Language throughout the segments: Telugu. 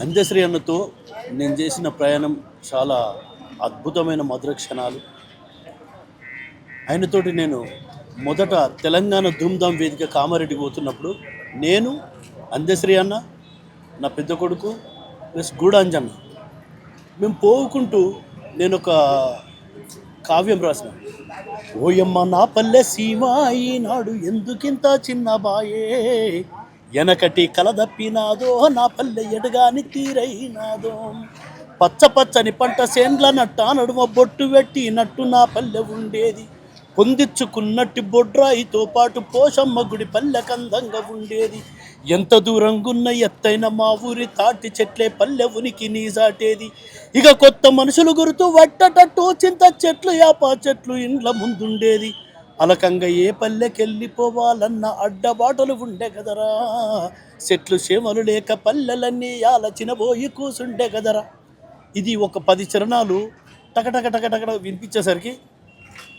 అంత్యశ్రీ అన్నతో నేను చేసిన ప్రయాణం చాలా అద్భుతమైన మధుర క్షణాలు ఆయనతోటి నేను మొదట తెలంగాణ ధూమ్ధామ్ వేదిక కామారెడ్డి పోతున్నప్పుడు నేను అందశ్రీ అన్న నా పెద్ద కొడుకు ప్లస్ గూడాంజన్న. మేము పోవుకుంటూ నేను ఒక కావ్యం రాసిన. ఓయమ్మ నా పల్లె సీమ ఈనాడు ఎందుకింత చిన్న బాయే? ఎనకటి కలదప్పినాదో నా పల్లె ఎడగాని తీరైనాదో. పచ్చ పచ్చని పంట సేండ్ల నట్ట నడుమ బొట్టు పెట్టినట్టు నా పల్లె ఉండేది. పొందిచ్చుకున్నట్టు బొడ్రాయితో పాటు పోషమ్మ గుడి పల్లె కందంగా ఉండేది. ఎంత దూరంగున్న ఎత్తైన మా ఊరి తాటి చెట్లే పల్లె ఉనికి నీజాటేది. ఇక కొత్త మనుషులు గురుతూ వట్టటట్టు చింత చెట్లు యాపా చెట్లు ఇండ్ల ముందుండేది. అలకంగా ఏ పల్లెకెళ్ళిపోవాలన్న అడ్డబాటలు ఉండే కదరా. చెట్లు చేమలు లేక పల్లెలన్నీ ఆలచినబోయి కూసుండే కదరా. ఇది ఒక పది చరణాలు టకటక టకటక వినిపించేసరికి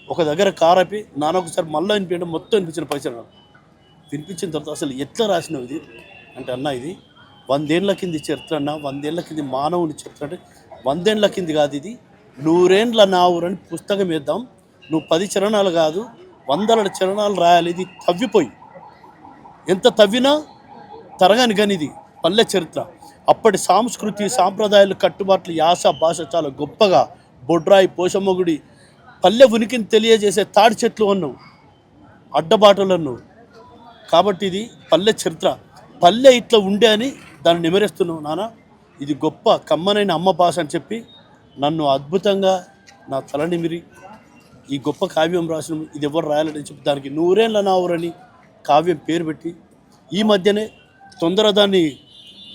ఒక దగ్గర కారపి నానొకసారి మళ్ళీ వినిపించడం మొత్తం వినిపించిన పది చరణాలు. వినిపించిన తర్వాత అసలు ఎట్లా రాసినావు ఇది? అంటే అన్న ఇది వందేళ్ళ కింది చరిత్ర అన్న వందేళ్ళ కింది మానవుని చరిత్ర అంటే వందేళ్ళ కింది కాదు ఇది. నూరేండ్ల నావురని పుస్తకం వేద్దాం. నువ్వు పది చరణాలు కాదు వందల చరణాలు రాయాలి. ఇది తవ్విపోయి. ఎంత తవ్వినా తరగని కానీ ఇది పల్లె చరిత్ర. అప్పటి సాంస్కృతి సాంప్రదాయాలు కట్టుబాట్లు యాస భాష చాలా గొప్పగా బొడ్రాయి పోషమ్మగుడి పల్లె ఉనికిని తెలియజేసే తాడి చెట్లు అన్నావు అడ్డబాటలు అన్నావు కాబట్టి ఇది పల్లె చరిత్ర. పల్లె ఇట్లా ఉండే అని దాన్ని నిమరేస్తున్నావు నాన్న ఇది గొప్ప కమ్మనైన అమ్మ భాష అని చెప్పి నన్ను అద్భుతంగా నా తల నిమిరి ఈ గొప్ప కావ్యం రాసిన ఇది ఎవరు రాయాలని చెప్పి దానికి నూరేళ్ళ నావురని కావ్యం పేరు పెట్టి ఈ మధ్యనే తొందర దాన్ని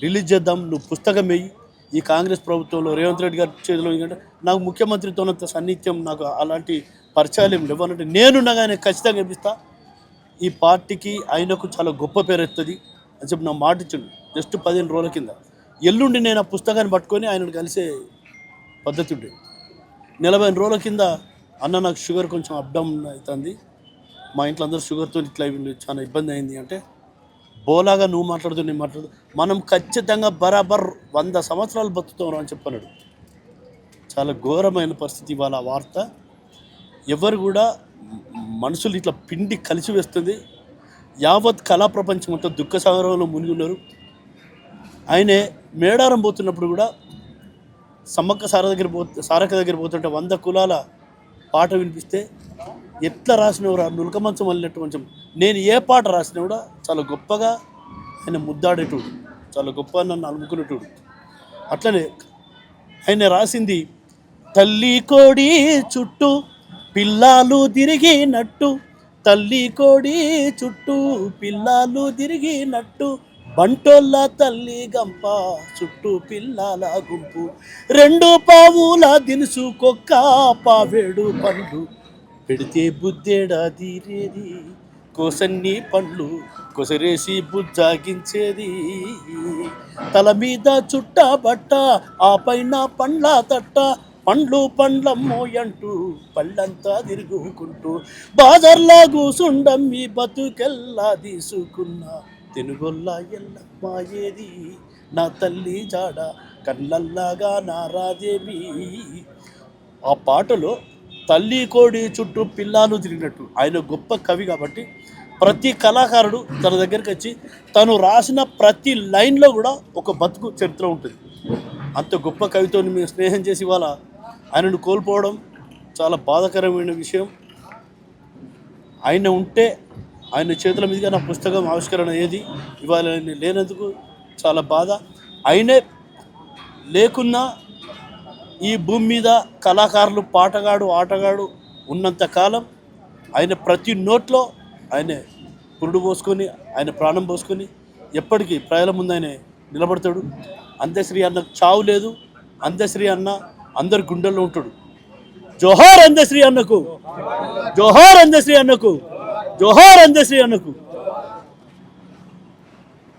రిలీజ్ చేద్దాం నువ్వు పుస్తకం వేయి. ఈ కాంగ్రెస్ ప్రభుత్వంలో రేవంత్ రెడ్డి గారి చేతిలో ఎందుకంటే నాకు ముఖ్యమంత్రితోనంత సన్నిహిత్యం నాకు అలాంటి పరిచయాలు ఏం లేవనంటే కానీ ఖచ్చితంగా ఇప్పిస్తా ఈ పార్టీకి ఆయనకు చాలా గొప్ప పేరు వస్తుంది అని చెప్పి నా మాట ఇచ్చిండు. జస్ట్ పదిహేను రోజుల కింద. ఎల్లుండి నేను ఆ పుస్తకాన్ని పట్టుకొని ఆయనను కలిసే పద్ధతి ఉండేది నలభై రోజుల కింద అన్న నాకు షుగర్ కొంచెం అప్ డౌన్ అవుతుంది. మా ఇంట్లో అందరూ షుగర్తో ఇట్లా చాలా ఇబ్బంది అయింది అంటే బోలాగా నువ్వు మాట్లాడుతూ నేను మాట్లాడుతూ మనం ఖచ్చితంగా బరాబర్ వంద సంవత్సరాలు బతుకుతాం అని చెప్పన్నాడు. చాలా ఘోరమైన పరిస్థితి ఇవాళ వార్త. ఎవరు కూడా మనుషులు ఇట్లా పిండి కలిసి వేస్తుంది. యావత్ కళా ప్రపంచం అంతా దుఃఖ సాగరంలో మునిగి ఉన్నారు. ఆయనే మేడారం పోతున్నప్పుడు కూడా సమ్మక్క సార దగ్గర పో సారక్క దగ్గర పోతుంటే వంద కులాల పాట వినిపిస్తే ఎట్లా రాసినవరా నులక మంచం అల్లినట్టు కొంచెం. నేను ఏ పాట రాసినా కూడా చాలా గొప్పగా ఆయన ముద్దాడేటోడు. చాలా గొప్ప నన్ను అలుముకునేటోడు. అట్లనే ఆయన రాసింది తల్లి కోడి చుట్టూ పిల్లాలు తిరిగినట్టు తల్లి కోడి చుట్టూ పిల్లాలు తిరిగినట్టు బంటోళ్ళ తల్లి గంప చుట్టూ పిల్లల గుంపు రెండు పావుల దినుసు కొక్క పావేడు పండ్లు. పెడితే బుద్ధేడా తీరేది? కోసన్ని పండ్లు కొసరేసి బుజ్జాగించేది? తల మీద చుట్ట బట్ట ఆ పైన పండ్ల తట్ట పండ్లు పండ్లమ్మో అంటూ పళ్ళంతా తిరుగుకుంటూ బాజర్లా కూసుండమ్మి బతుకెల్లా తీసుకున్న. తెనుగొల్లా ఎల్లమ్మ ఏది? నా తల్లి జాడ కళ్ళల్లాగా నారాదేవి. ఆ పాటలో తల్లి కోడి చుట్టూ పిల్లాలు తిరిగినట్టు. ఆయన గొప్ప కవి కాబట్టి ప్రతి కళాకారుడు తన దగ్గరికి వచ్చి తను రాసిన ప్రతి లైన్లో కూడా ఒక బతుకు చరిత్ర ఉంటుంది. అంత గొప్ప కవితో మేము స్నేహం చేసి ఇవాళ ఆయనను కోల్పోవడం చాలా బాధాకరమైన విషయం. ఆయన ఉంటే ఆయన చేతుల మీదుగా నా పుస్తకం ఆవిష్కరణ ఏది ఇవాళ లేనందుకు చాలా బాధ. ఆయనే లేకున్నా ఈ భూమి మీద కళాకారులు పాటగాడు ఆటగాడు ఉన్నంత కాలం ఆయన ప్రతి నోట్లో ఆయన పురుడు పోసుకొని ఆయన ప్రాణం పోసుకొని ఎప్పటికీ ప్రజల ముందు ఆయన నిలబడతాడు. అంత్యశ్రీ అన్న చావు లేదు. అంత్యశ్రీ అన్న అందరి గుండెల్లో ఉంటాడు. జోహార్ అందశ్రీ అన్నకు జోహార్ అందశ్రీ అన్నకు జోహార్ అందశ్రీ అన్నకు.